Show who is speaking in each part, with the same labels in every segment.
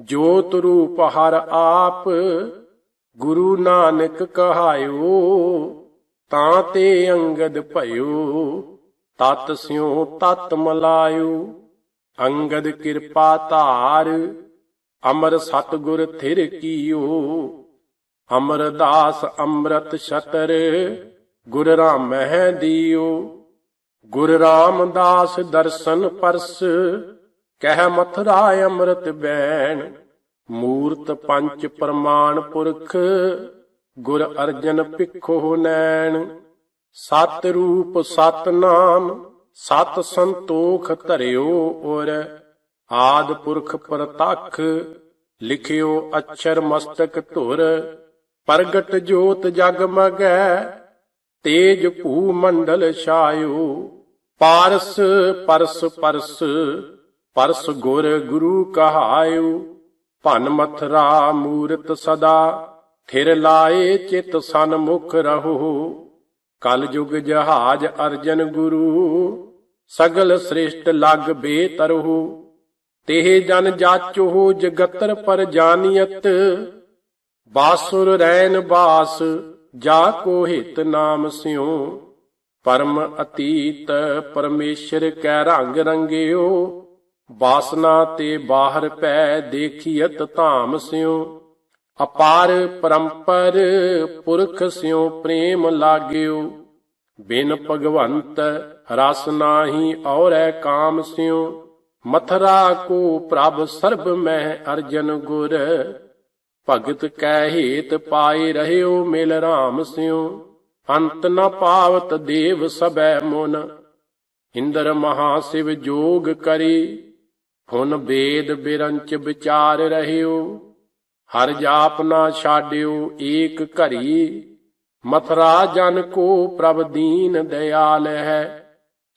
Speaker 1: ਜੋਤ ਰੂਪ ਹਰ ਆਪ, ਗੁਰੂ ਨਾਨਕ ਕਹਾਇਓ, ਤਾਂ ਤੇ ਅੰਗਦ ਭਇਓ, ਤਤ ਸਿਉ ਤਤ ਮਲਾਇਓ। ਅੰਗਦ ਕਿਰਪਾ ਧਾਰ, ਅਮਰ ਸਤਗੁਰ ਥਿਰ ਕੀਓ। ਅਮਰਦਾਸ ਅੰਮ੍ਰਿਤ ਛਤਰ, ਗੁਰ ਰਾਮਹਿ ਦਿਓ। ਗੁਰ ਰਾਮਦਾਸ ਦਰਸ਼ਨ ਪਰਸ ਕਹਿ ਮਥੁਰਾ ਅੰਮ੍ਰਿਤ ਬੈਣ। ਮੂਰਤ ਪੰਚ ਪ੍ਰਮਾਣ ਪੁਰਖ, ਗੁਰ ਅਰਜਨ ਭਿਖੋ ਨੈਣ। ਸਤ ਰੂਪ ਸਤ ਨਾਮ, ਸਤ ਸੰਤੋਖ ਧਰਿਓ ਔਰ ਆਦ ਪੁਰਖ ਪ੍ਰਤੱਖ, ਲਿਖਿਓ ਅਛਰ ਮਸਤਕ ਧੁਰ। ਪ੍ਰਗਟ ਜੋਤ ਜਗ ਮਗੈ, ਤੇਜ ਭੂ ਮੰਡਲ ਛਾਇਓ। ਪਾਰਸ ਪਰਸ ਪਰਸ ਪਰਸ ਗੁਰ ਗੁਰੂ ਕਹਾਇਓ, ਭਨ ਮਥਰਾ ਮੂਰਤ ਸਦਾ, ਥਿਰ ਲਾਏ ਚਿਤ ਸਨਮੁਖ ਰਹੋ। ਕਲ ਯੁਗ ਜਹਾਜ ਅਰਜਨ ਗੁਰੂ, ਸਗਲ ਸ੍ਰਿਸ਼ਟ ਲਗ ਬੇਤਰਹੁ ਤੇਹ ਜਨ ਜਾਚੋ ਜਗਤਰ ਪਰ ਜਾਨੀਅਤ, ਬਾਸੁਰ ਰੈਨ ਬਾਸ, ਜਾ ਕੋ ਹਿਤ ਨਾਮ ਸਿਉ। ਪਰਮ ਅਤੀਤ ਪਰਮੇਸ਼ਰ ਕੈ ਰੰਗ ਰੰਗਿਓ ਵਾਸਨਾ ਤੇ ਬਾਹਰ ਪੈ ਦੇਖੀਅਤ ਧਾਮ ਸਿਉ। ਅਪਾਰ ਪਰੰਪਰ ਪੁਰਖ ਸਿਉ ਪ੍ਰੇਮ ਲਾਗਿਓ ਬਿਨ ਭਗਵੰਤ ਰਸ ਨਾਹੀ ਔਰੈ ਕਾਮ ਸਿਉ। ਮਥਰਾ ਕੋ ਪ੍ਰਭ ਸਰਬ ਮਹਿ ਅਰਜਨ ਗੁਰ। ਭਗਤ ਕੈ ਹੇਤ ਪਾਏ ਰਹਿਓ ਮਿਲ ਰਾਮ ਸਿਉ। ਅੰਤ ਨ ਪਾਵਤ ਦੇਵ ਸਬੈ ਮਨ। ਇੰਦਰ ਮਹਾ ਸਿਵ ਜੋਗ ਕਰੀ। ਹੁਣ ਬੇਦ ਬਿਰੰਚ ਵਿਚਾਰ ਰਹਿਓ, ਹਰ ਜਾਪ ਨਾ ਛਾਡਿਓ ਏਕ ਘਰੀ ਮਥਰਾ ਜਨ ਕੋ ਪ੍ਰਭ ਦੀਨ ਦਿਆਲ ਹੈ,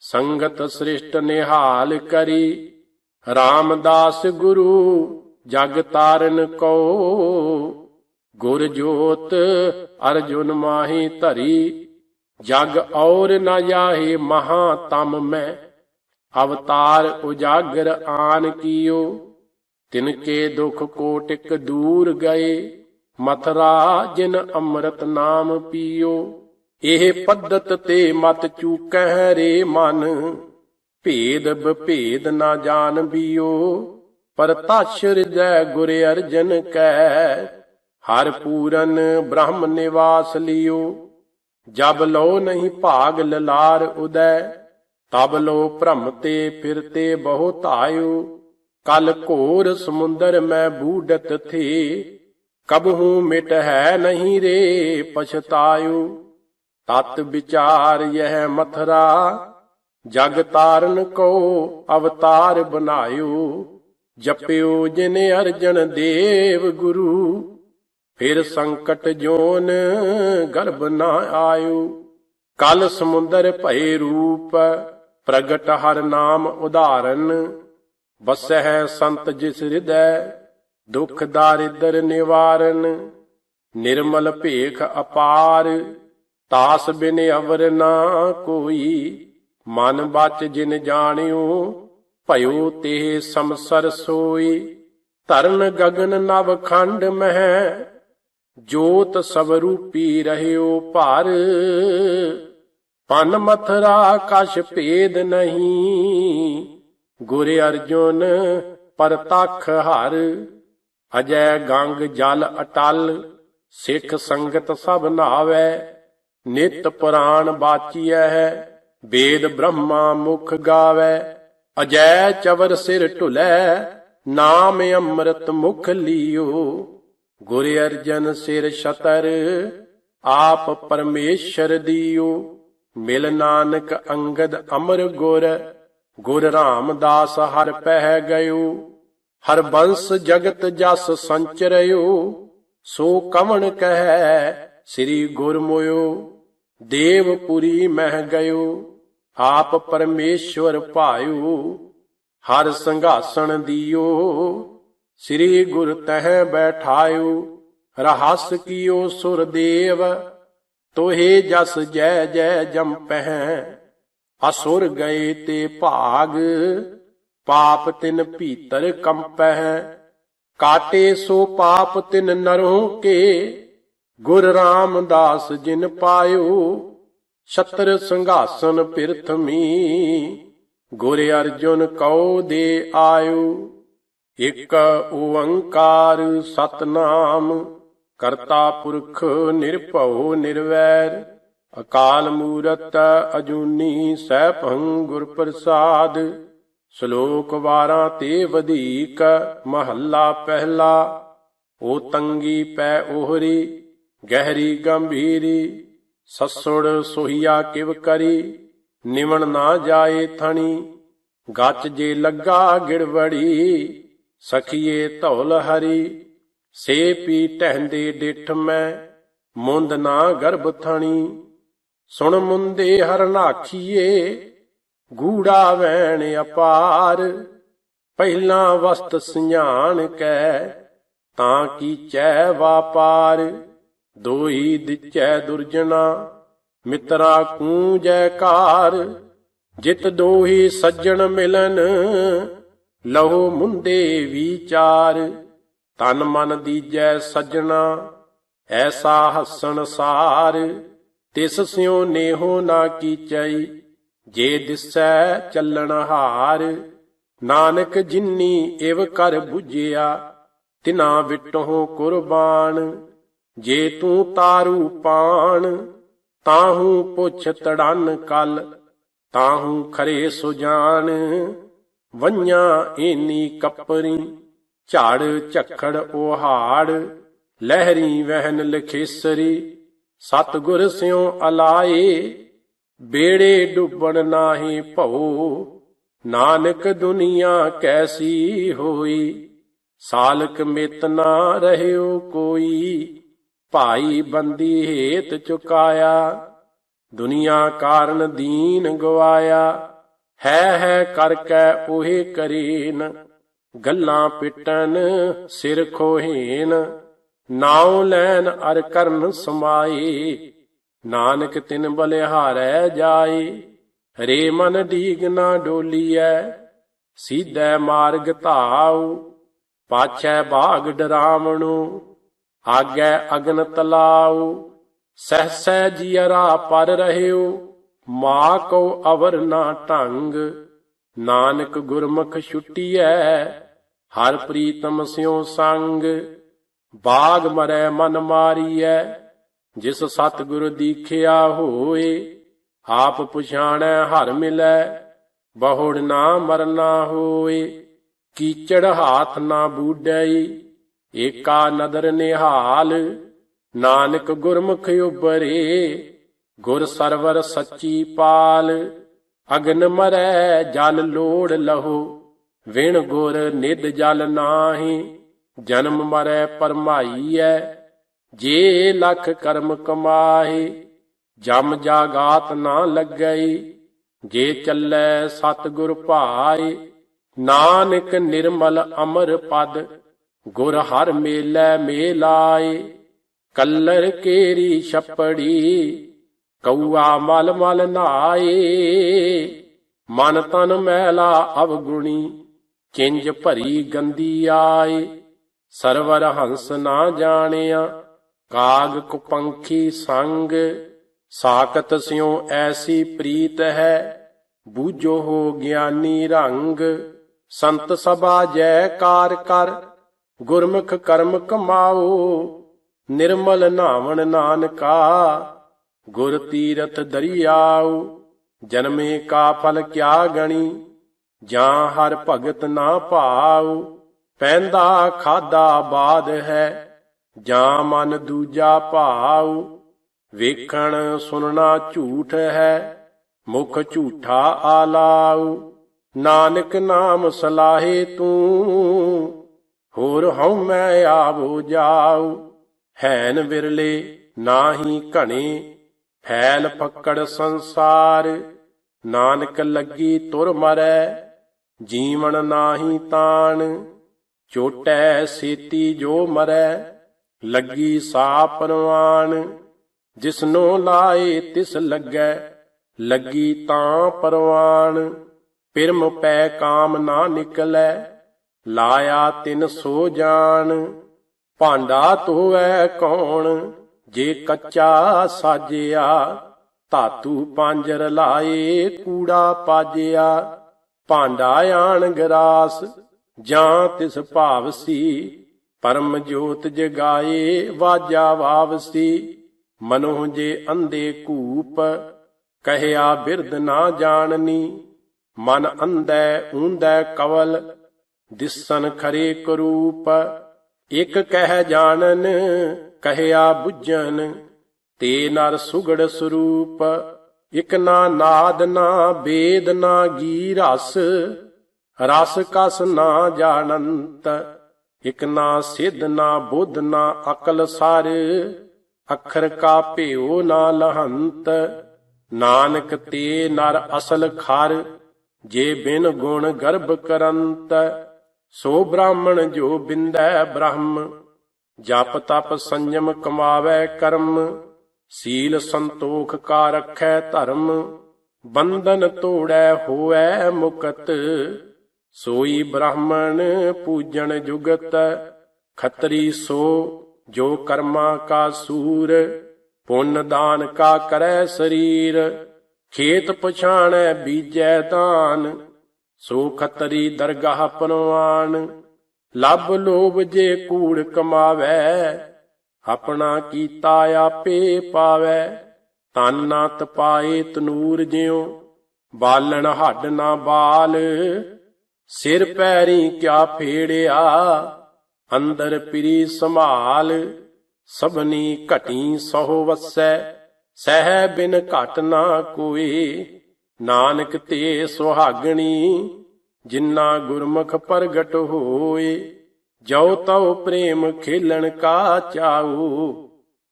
Speaker 1: ਸੰਗਤ ਸ੍ਰਿਸ਼ਟ ਨਿਹਾਲ ਕਰੀ, ਰਾਮਦਾਸ ਗੁਰੂ ਜਗ ਤਾਰਨ ਕੋ, ਗੁਰ ਜੋਤ ਅਰਜੁਨ ਮਾਹੀ ਧਰੀ, ਜਗ ਔਰ ਨਾ ਜਾਹੇ ਮਹਾ ਤਮ ਮੈਂ। ਅਵਤਾਰ ਉਜਾਗਰ ਆਨ ਕੀਓ, ਤਿਨ ਕੇ ਦੁਖ ਕੋਟਿਕ ਦੂਰ ਗਏ ਮਥਰਾ ਜਿਨ ਅੰਮ੍ਰਿਤ ਨਾਮ ਪੀਓ। ਇਹ ਪੱਧਤ ਤੇ ਮਤ ਚੂਕਹਿ ਰੇ ਮਨ, ਭੇਦ ਬਭੇਦ ਨਾ ਜਾਣ ਬੀਓ। ਪਰਤਛ ਹਿਰਦੈ ਗੁਰ ਅਰਜਨ ਕੈ, ਹਰ ਪੂਰਨ ਬ੍ਰਹਮ ਨਿਵਾਸ ਲਿਓ। ਜਬ ਲੋ ਨਹੀਂ ਭਾਗ ਲਲਾਰ ਉਦੈ ਤਬ ਲੋ ਭ੍ਰਮ ਤੇ ਫਿਰਤੇ ਬਹੁ ਧਾਇਓ। ਕਲ ਘੋਰ ਸਮੁੰਦਰ ਮੈਂ ਬੂਡਤ ਥੇ। ਕਬਹੂ ਮਿਟ ਹੈ ਨਹੀਂ ਰੇ ਪਛਤਾਇਓ। ਤਤ ਵਿਚਾਰ ਯਹ ਮਥਰਾ। ਜਗ ਤਾਰਨ ਕੋ ਅਵਤਾਰ ਬਨਾਇਓ। ਜਪਿਓ ਜਿਨ ਅਰਜਨ ਦੇਵ ਗੁਰੂ। ਫਿਰ ਸੰਕਟ ਜੋਨ ਗਰਭ ਨਾ ਆਇਓ। ਕਲ ਸਮੁੰਦਰ ਭਏ ਰੂਪ ਪ੍ਰਗਟ ਹਰ ਨਾਮ ਉਦਾਹਰਨ ਬਸਹਿ ਸੰਤ ਜਿਸ ਹਿਰਦੈ, ਦੁਖ ਦਾਰਿਦਰ ਨਿਵਾਰਨ, ਨਿਰਮਲ ਭੇਖ ਅਪਾਰ, ਤਾਸ ਬਿਨ ਅਵਰ ਨਾ ਕੋਈ, ਮਨ ਬਚ ਜਿਨ ਜਾਣਿਓ, ਭਇਓ ਤੇ ਸਮਸਰ ਸੋਈ, ਧਰਨ ਗਗਨ ਨਵ ਖੰਡ ਮਹਿ, ਜੋਤ ਸਵਰੂਪੀ ਰਹਿਓ ਭਾਰ। ਪਨ ਮਥਰਾ ਕਛ ਭੇਦ ਨਹੀਂ। ਗੁਰ ਅਰਜੁਨ ਪਰਤਖ ਹਰ, ਅਜੈ ਗੰਗ ਜਲ ਅਟਲ, ਸਿੱਖ ਸੰਗਤ ਸਭ ਨਾਵੇ, ਨਿਤ ਪੁਰਾਣ ਬਾਚੀਐ, ਵੇਦ ਬ੍ਰਹਮਾ ਮੁਖ ਗਾਵੇ, ਅਜੈ ਚਵਰ ਸਿਰ ਢੁਲੈ, ਨਾਮ ਅੰਮ੍ਰਿਤ ਮੁਖ ਲਿਓ। ਗੁਰ ਅਰਜਨ ਸਿਰ ਸ਼ਤਰ ਆਪ ਪਰਮੇਸ਼ਰ ਦਿਓ। ਮਿਲ ਨਾਨਕ ਅੰਗਦ ਅਮਰ ਗੁਰ ਗੁਰ ਰਾਮਦਾਸ ਹਰ ਪਹਿ ਗਇਓ। ਹਰ ਬੰਸ ਜਗਤ ਜਸ ਸੰਚਰਿਓ ਸੋ ਕਵਣ ਕਹੈ ਸ੍ਰੀ ਗੁਰ ਮੋਇਓ। ਦੇਵਪੁਰੀ ਮਹਿ ਗਇਓ, ਆਪ ਪਰਮੇਸ਼ਵਰ ਭਾਇਓ। ਹਰ ਸੰਘਾਸਣ ਦਿਓ, ਸ੍ਰੀ ਗੁਰ ਤਹਿ ਬੈਠਾਇਓ। ਰਹਸ ਕੀਓ ਸੁਰਦੇਵ ਤੋਹੇ ਜਸ ਜੈ ਜੈ ਜੰਪਹਿ ਅਸੁਰ ਗਏ ਤੇ ਭਾਗ, ਪਾਪ ਤਿਨ ਭੀਤਰ ਕੰਪਹਿ ਕਾਟੇ ਸੋ ਪਾਪ ਤਿਨ ਨਰੋਂ ਕੇ, ਗੁਰ ਰਾਮਦਾਸ ਜਿਨ ਪਾਇਓ, ਛਤਰ ਸੰਘਾਸਨ ਪਿਰਥਮੀ ਗੁਰ ਅਰਜੁਨ ਕਉ ਦੇ ਆਇਓ, ਇਕ ਓੰਕਾਰ ਸਤਨਾਮ ਕਰਤਾ ਪੁਰਖ ਨਿਰਭਉ ਨਿਰਵੈਰ, ਅਕਾਲ ਮੂਰਤ ਅਜੂਨੀ ਸੈਭੰ ਗੁਰ ਪ੍ਰਸਾਦ, ਸ਼ਲੋਕ ਵਾਰਾਂ ਤੇ ਵਧੀਕ ਮਹੱਲਾ ਪਹਿਲਾ ਓ ਤੰਗੀ ਪੈ ਓਹਰੀ ਗਹਿਰੀ ਗੰਭੀਰੀ, ਸਸੁੜ ਸੋਹੀਆ ਕਿਵ ਕਰੀ, ਨਿਵਣ ਨਾ ਜਾਏ ਥਣੀ, ਗੱਚ ਜੇ ਲੱਗਾ ਗਿੜਵੜੀ, ਸਖੀਏ ਧੌਲ ਹਰੀ। ਸੇ ਪੀ ਟਹਿੰਦੇ ਡਿਠ ਮੈਂ, ਮੁੰਦ ਨਾ ਗਰਭ ਥਣੀ। ਸੁਣ ਮੁੰਦੇ ਹਰਨਾਖੀਏ ਗੂੜਾ ਵੈਣ ਅਪਾਰ। ਪਹਿਲਾਂ ਵਸਤ ਸਿਆਣ ਕੈ, ਤਾਂ ਕੀਚੈ ਵਾਪਾਰ। ਦੋਹੀ ਦਿਚੈ ਦੁਰਜਨਾ ਮਿੱਤਰਾ ਕੂ ਜੈਕਾਰ ਜਿਤ ਦੋਹੀ ਸੱਜਣ ਮਿਲਨ, ਲਹੋ ਮੁੰਦੇ ਵਿਚਾਰ। ਤਨ ਮਨ ਦੀਜੈ ਸੱਜਣਾ, ਐਸਾ ਹਸਣ ਸਾਰ, ਤਿਸ ਸਿਉ ਨੇਹੋ ਨਾ ਕੀਚਈ ਜੇ ਦਿਸੈ ਚੱਲਣ ਹਾਰ। ਨਾਨਕ ਜਿਨੀ ਇਵ ਕਰ 부ਝਿਆ ਤਿਨਾ ਵਿਟਹੁ ਕੁਰਬਾਨ। ਜੇ ਤੂੰ ਤਾਰੂ ਪਾਣ, ਤਾਹੂ ਪੁੱਛ ਤੜਨ ਕਲ, ਤਾਹੂ ਖਰੇ ਸੁਜਾਨ। ਵੰਨਿਆ ਏਨੀ ਕੱਪਰੀ ਝਾੜ, ਝੱਖੜ, ਓਹਾੜ, ਲਹਿਰੀ ਵਹਿਨ ਲਖੇਸਰੀ, ਸਤਗੁਰ ਸਿਉ ਅਲਾਏ, ਬੇੜੇ ਡੁੱਬਣ ਨਾਹੀ ਭਉ, ਨਾਨਕ ਦੁਨੀਆ ਕੈਸੀ ਹੋਈ? ਸਾਲਕ ਮਿਤ ਨਾ ਰਹਿਓ ਕੋਈ, ਭਾਈ ਬੰਦੀ ਹੇਤ ਚੁਕਾਇਆ, ਦੁਨੀਆ ਕਾਰਨ ਦੀਨ ਗਵਾਇਆ, ਹੈ ਹੈ ਕਰ ਕੈ ਉਹੇ ਕਰੀਨ। ਗੱਲਾਂ ਪਿੱਟਣ, ਸਿਰ ਖੋਹੀਨ ਨਾਉ ਲੈਨ ਅਰ ਕਰਨ ਸਮਾਈ। ਨਾਨਕ ਤਿਨ ਬਲਿਹਾਰੈ ਜਾਏ ਰੇ ਮਨ ਡੀਗ ਨਾ ਡੋਲੀਐ। ਸੀਧੈ ਮਾਰਗ ਧਾਉ, ਪਾਛੈ ਬਾਗ ਡਰਾਵਣੂ। ਆਗੈ ਅਗਨ ਤਲਾਉ, ਸਹਸੈ ਜੀਅਰਾ ਪਰ ਰਹਿਓ ਮਾ ਕੋ ਅਵਰ ਨਾ ਢੰਗ ਨਾਨਕ ਗੁਰਮੁਖ ਛੁਟੀਐ, ਹਰ ਪ੍ਰੀਤਮ ਸਿਉ ਸੰਗ, ਬਾਗ ਮਰੈ ਮਨ ਮਾਰੀਐ, ਜਿਸ ਸਤਿਗੁਰ ਦੀਖਿਆ ਹੋਏ, ਆਪ ਪਛਾਣੈ ਹਰ ਮਿਲੈ, ਬਹੁੜ ਨਾ ਮਰਨਾ ਹੋਏ, ਕੀਚੜ ਹਾਥ ਨਾ ਬੂਡਈ ਏਕਾ ਨਦਰ ਨਿਹਾਲ, ਨਾਨਕ ਗੁਰਮੁਖ ਉਬਰੇ ਗੁਰ ਸਰਵਰ ਸੱਚੀ ਪਾਲ। ਅਗਨ ਮਰੈ ਜਲ ਲੋੜ ਲਹੋ, ਵਿਣ ਗੁਰ ਨਿਦ ਜਲ ਨਾਹੀ, ਜਨਮ ਮਰੈ ਪਰਮਾਈਐ, ਜੇ ਲਖ ਕਰਮ ਕਮਾਹੀ, ਜਮ ਜਾਗਾਤ ਨਾ ਲੱਗਈ, ਜੇ ਚੱਲੈ ਸਤਿਗੁਰ ਭਾਏ ਨਾਨਕ ਨਿਰਮਲ ਅਮਰ ਪਦ, ਗੁਰ ਹਰ ਮੇਲੇ ਮੇਲਾਏ ਕੱਲਰ ਕੇਰੀ ਛਪੜੀ ਕਉਆ ਮਲ ਮਲ ਨਾਏ, ਮਨ ਤਨ ਮੈਲਾ ਅਵਗੁਣੀ ਚਿੰਜ ਭਰੀ ਗੰਦੀ ਆਏ। ਸਰਵਰ ਹੰਸ ਨਾ ਜਾਣਿਆ, ਕਾਗ ਕੁਪੰਖੀ ਸੰਗ ਸਾਕਤ ਸਿਉ ਐਸੀ ਪ੍ਰੀਤ ਹੈ। ਬੂਝੋ ਹੋ ਗਿਆਨੀ ਰੰਗ, ਸੰਤ ਸਭਾ ਜੈਕਾਰ ਕਰ, ਗੁਰਮੁਖ ਕਰਮ ਕਮਾਓ। ਨਿਰਮਲ ਨਾਵਣ ਨਾਨਕਾ ਗੁਰ ਤੀਰਥ ਦਰਿਆਉ, ਜਨਮੇ ਕਾ ਫਲ ਕਿਆ ਗਣੀ, ਜਾਂ ਹਰ ਭਗਤ ਨਾ ਭਾਉ, ਪੈਂਦਾ ਖਾਦਾ ਬਾਦ ਹੈ, ਜਾਂ ਮਨ ਦੂਜਾ ਭਾਉ, ਵੇਖਣ ਸੁਣਨਾ ਝੂਠ ਹੈ, ਮੁਖ ਝੂਠਾ ਆਲਾਉ, ਨਾਨਕ ਨਾਮ ਸਲਾਹੇ ਤੂੰ, ਹੋਰ ਹਉ ਮੈਂ ਆਵੋ ਜਾਉ, ਹੈਨ ਵਿਰਲੇ ਨਾਹੀ ਘਣੇ ਫੈਲ ਫੱਕੜ ਸੰਸਾਰ, ਨਾਨਕ ਲੱਗੀ ਤੁਰ ਮਰੈ, ਜੀਵਨ ਨਾਹੀ ਤਾਣ, ਚੋਟੈ ਸੇਤੀ ਜੋ ਮਰੈ, ਲੱਗੀ ਸਾ ਪਰਵਾਨ ਜਿਸਨੋ ਲਾਏ ਤਿਸ ਲੱਗੈ, ਲੱਗੀ ਤਾਂ ਪਰਵਾਨ ਪਿਰਮ ਪੈ ਕਾਮ ਨਾ ਨਿਕਲੈ, ਲਾਇਆ ਤਿਨ ਸੋ ਜਾਣ, ਭਾਂਡਾ ਧੋਵੈ ਕੌਣ ਜੇ ਕੱਚਾ ਸਾਜਿਆ, ਧਾਤੂ ਪਾਂਜਰ ਲਾਏ, ਕੂੜਾ ਪਾਜਿਆ। ਭਾਂਡਾ ਆਣ ਗਰਾਸ, ਜਾਂ ਤਿਸ ਭਾਵਸੀ ਪਰਮ ਜੋਤ ਜਗਾਏ, ਵਾਜਾ ਵਾਵਸੀ ਮਨੋ ਜੇ ਅੰਦੇ ਕੂਪ, ਕਹਿਆ ਬਿਰਦ ਨਾ ਜਾਣਨੀ। ਮਨ ਅੰਧੈ, ਊਂਧੈ ਕਵਲ, ਦਿਸਨ ਖਰੇ ਕਰੂਪ। ਇਕ ਕਹਿ ਜਾਣਨ ਕਹਿਆ ਬੁੱਝਨ, ਤੇ ਨਰ ਸੁਗੜ ਸਰੂਪ। ਇਕ ਨਾ ਨਾਦ, ਨਾ ਬੇਦ, ਨਾ ਗੀ ਰਸ। ਰਸ ਕਸ ਨਾ ਜਾਣੰਤ। ਇਕ ਨਾ ਸਿਧ, ਨਾ ਬੁੱਧ, ਨਾ ਅਕਲ ਸਰ। ਅੱਖਰ ਕਾ ਭਿਓ ਨਾ ਲਹੰਤ। ਨਾਨਕ ਤੇ ਨਰ ਅਸਲ ਖਰ। ਜੇ ਬਿਨ ਗੁਣ ਗਰਭ ਕਰੰਤ। ਸੋ ਬ੍ਰਾਹਮਣ ਜੋ ਬਿੰਦੈ ਬ੍ਰਹਮ। ਜਪ ਤਪ ਸੰਜਮ ਕਮਾਵੇ ਕਰਮ, ਸੀਲ ਸੰਤੋਖ ਕਾ ਰਖੈ ਧਰਮ, ਬੰਧਨ ਤੋੜੈ ਹੋਐ ਮੁਕਤ, ਸੋਈ ਬ੍ਰਾਹਮਣ ਪੂਜਣ ਜੁਗਤ, ਖੱਤਰੀ ਸੋ ਜੋ ਕਰਮਾ ਕਾ ਸੂਰ, ਪੁੰਨ ਦਾਨ ਕਾ ਕਰੈ ਸਰੀਰ, ਖੇਤ ਪਛਾਣੈ ਬੀਜੈ ਦਾਨ, ਸੋ ਖੱਤਰੀ ਦਰਗਾਹ ਪਰਵਾਨ ਲੱਭ ਲੋਭ ਜੇ ਕੂੜ ਕਮਾਵੈ, ਆਪਣਾ ਕੀਤਾ ਆਪੇ ਪਾਵੈ। ਤਨ ਨਾ ਤਪਾਏ ਤਨੂਰ ਜਿਉ, ਬਾਲਣ ਹੱਡ ਨਾ ਬਾਲ। ਸਿਰ ਪੈਰੀ ਕਿਆ ਫੇੜਿਆ, ਅੰਦਰ ਪਿਰੀ ਸੰਭਾਲ। ਸਭਨੀ ਘਟੀ ਸਹੁ ਵਸੈ, ਸਹਿ ਬਿਨ ਘਟ ਨਾ ਕੋਈ ਨਾਨਕ ਤੇ ਸੁਹਾਗਣੀ ਜਿਨ੍ਹਾਂ ਗੁਰਮੁਖ ਪ੍ਰਗਟ ਹੋਏ ਜੋ ਤਉ ਪ੍ਰੇਮ ਖੇਲਣ ਕਾ ਚਾਉ।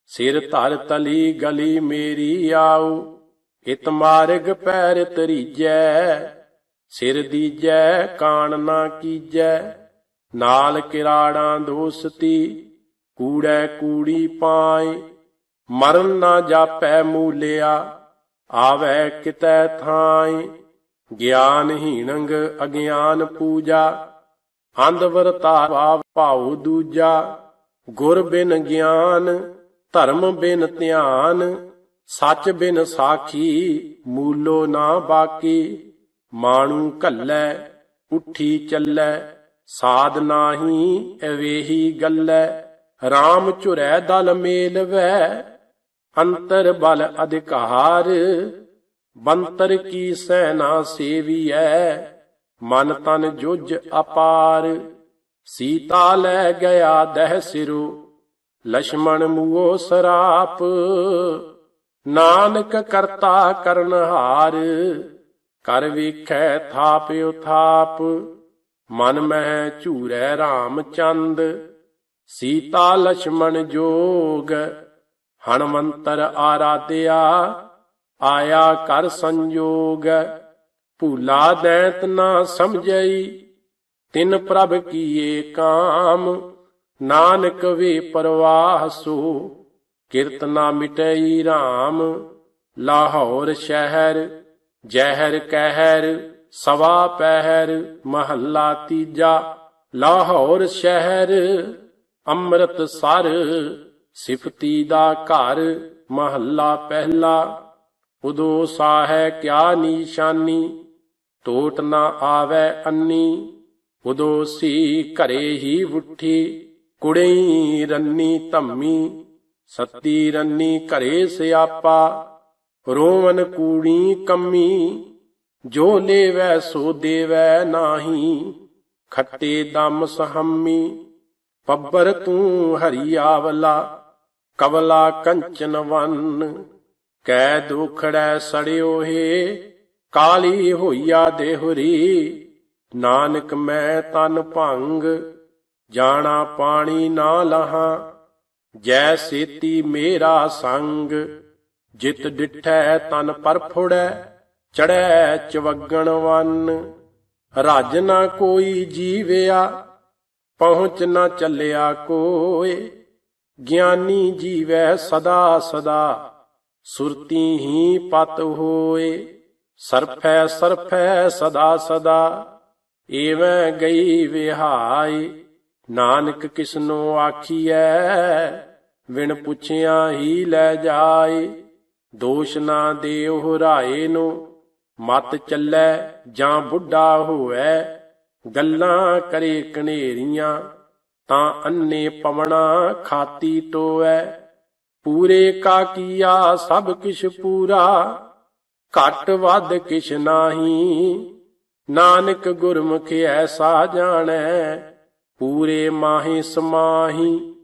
Speaker 1: ਸਿਰ ਧਰ ਤਲੀ ਗਲੀ ਮੇਰੀ ਆਉ, ਇਤ ਮਾਰਗ ਪੈਰ ਤਰੀਜੈ ਸਿਰ ਦੀਜੈ, ਕਾਣ ਨਾ ਕੀਜੈ, ਨਾਲ ਕਿਰਾੜਾਂ ਦੋਸਤੀ, ਕੂੜੈ ਕੂੜੀ ਪਾਏ। ਮਰਨ ਨਾ ਜਾਪੈ ਮੂਲਿਆ, ਆਵੈ ਕਿਤੈ ਥਾਈ ਗਿਆਨ ਹੀਣੰਗ ਅਗਿਆਨ ਪੂਜਾ ਅੰਧ ਵਰਤਾਵਾ ਭਾਉ ਦੂਜਾ, ਗੁਰ ਬਿਨ ਗਿਆਨ, ਧਰਮ ਬਿਨ ਧਿਆਨ, ਸੱਚ ਬਿਨ ਸਾਖੀ, ਮੂਲੋ ਨਾ ਬਾਕੀ, ਮਾਣੂ ਕੱਲੈ ਉੱਠੀ ਚੱਲੈ, ਸਾਧ ਨਾਹੀ ਅਵੇਹੀ ਗੱਲੈ RAM ਝੁਰੈ ਦਲ ਮੇਲਵੈ, ਅੰਤਰ ਬਲ ਅਧਿਕਾਰ ਬੰਤਰ ਕੀ ਸਹਿਨਾ ਐ ਮਨ ਤਨ ਜੁਜ ਅਪਾਰ। ਸੀਤਾ ਲੈ ਗਿਆ ਦਹਿ ਸਿਰੂ। ਲక్ష్మణ ਮੂਓ ਸਰਾਪ। ਨਾਨਕ ਕਰਤਾ ਕਰਨਹਾਰ ਕਰ ਵੇਖੈ ਥਾਪ ਉਥਾਪ। ਮਨ ਮਹਿ ਝੂਰੈ ਰਾਮਚੰਦ ਸੀਤਾ ਲਛਮਣ ਜੋਗ। ਹਣਵੰਤਰ ਆਰਾਧਿਆ। ਆਇਆ ਕਰ ਸੰਜੋਗ, ਭੂਲਾ ਦੈਤ ਨਾ ਸਮਝਈ, ਤਿਨ ਪ੍ਰਭ ਕੀਏ ਕਾਮ, ਨਾਨਕ ਵੇ ਪਰਵਾਹ ਸੋ ਕਿਰਤ ਨਾ ਮਿਟਈ RAM ਲਾਹੌਰ ਸ਼ਹਿਰ, ਜ਼ਹਿਰ ਕਹਿਰ, ਸਵਾ ਪਹਿਰ, ਮਹੱਲਾ ਤੀਜਾ, ਲਾਹੌਰ ਸ਼ਹਿਰ, ਅੰਮ੍ਰਿਤਸਰ, ਸਿਫਤੀ ਦਾ ਘਰ, ਮਹੱਲਾ ਪਹਿਲਾ ਉਦੋ ਸਾਹੈ ਕਿਆ ਨੀਸ਼ਾਨੀ? ਟੋਟ ਨਾ ਆਵੈ ਅੰਨੀ। ਉਦੋ ਸੀ ਘਰੇ ਹੀ ਉਠੀ। ਕੁੜਈ ਰੰਨੀ ਧੰਮੀ। ਸੱਤੀ ਰੰਨੀ ਘਰੇ ਸਿਆਪਾ। ਰੋਵਨ ਕੂੜੀ ਕੰਮੀ। ਜੋ ਲੇਵੈ ਸੋ ਦੇਵੈ ਨਾਹੀ। ਖੱਤੇ ਦਮ ਸਹੰਮੀ। ਪੱਬਰ ਤੂੰ ਹਰੀਆਵਲਾ ਕਵਲਾ ਕੰਚਨ ਵੰਨ। ਕੈ ਦੁਖੜੈ ਸੜਿਓ ਏ ਕਾਲੀ ਹੋਈਆ ਦੇਹਰੀ। ਨਾਨਕ ਮੈਂ ਤਨ ਭੰਗ, ਜਾਣਾ ਪਾਣੀ ਨਾ ਲਹਾ। ਜੈ ਸੇਤੀ ਮੇਰਾ ਸੰਗ, ਜਿਤ ਡਿਠੈ ਤਨ ਪਰਫੁੜੈ ਚੜੈ ਚਵਗਣ ਵੰਨ। ਰਾਜ ਨਾ ਕੋਈ ਜੀਵਿਆ, ਪਹੁੰਚ ਨਾ ਚੱਲਿਆ ਕੋਏ। ਗਿਆਨੀ ਜੀਵੈ ਸਦਾ ਸਦਾ। ਸੁਰਤੀ ਹੀ ਪਤ ਹੋਏ, ਸਰਫੈ ਸਰਫੈ ਸਦਾ ਸਦਾ, ਏਵੈ ਗਈ ਵਿਹਾਈ ਨਾਨਕ ਕਿਸਨੋ ਆਖੀਐ ਵਿਣ ਪੁੱਛਿਆ ਹੀ ਲੈ ਜਾਏ ਦੋਸ਼ ਨਾ ਦੇਉ ਰਾਏ ਨੂੰ, ਮਤ ਚੱਲੈ ਜਾਂ ਬੁੱਢਾ ਹੋਐ ਗੱਲਾਂ ਕਰੇ ਕਨੇਰੀਆਂ, ਤਾਂ ਅੰਨੇ ਪਵਣਾ ਖਾਤੀ ਟੋਐ ਪੂਰੇ ਕਾ ਕੀਆ, ਸਭ ਕਿਛ ਪੂਰਾ। ਘਟ ਵੱਧ ਕਿਛ ਨਾਹੀ। ਨਾਨਕ ਗੁਰਮੁਖ ਐਸਾ ਜਾਣੈ, ਪੂਰੇ ਮਾਹੀ ਸਮਾਹੀ।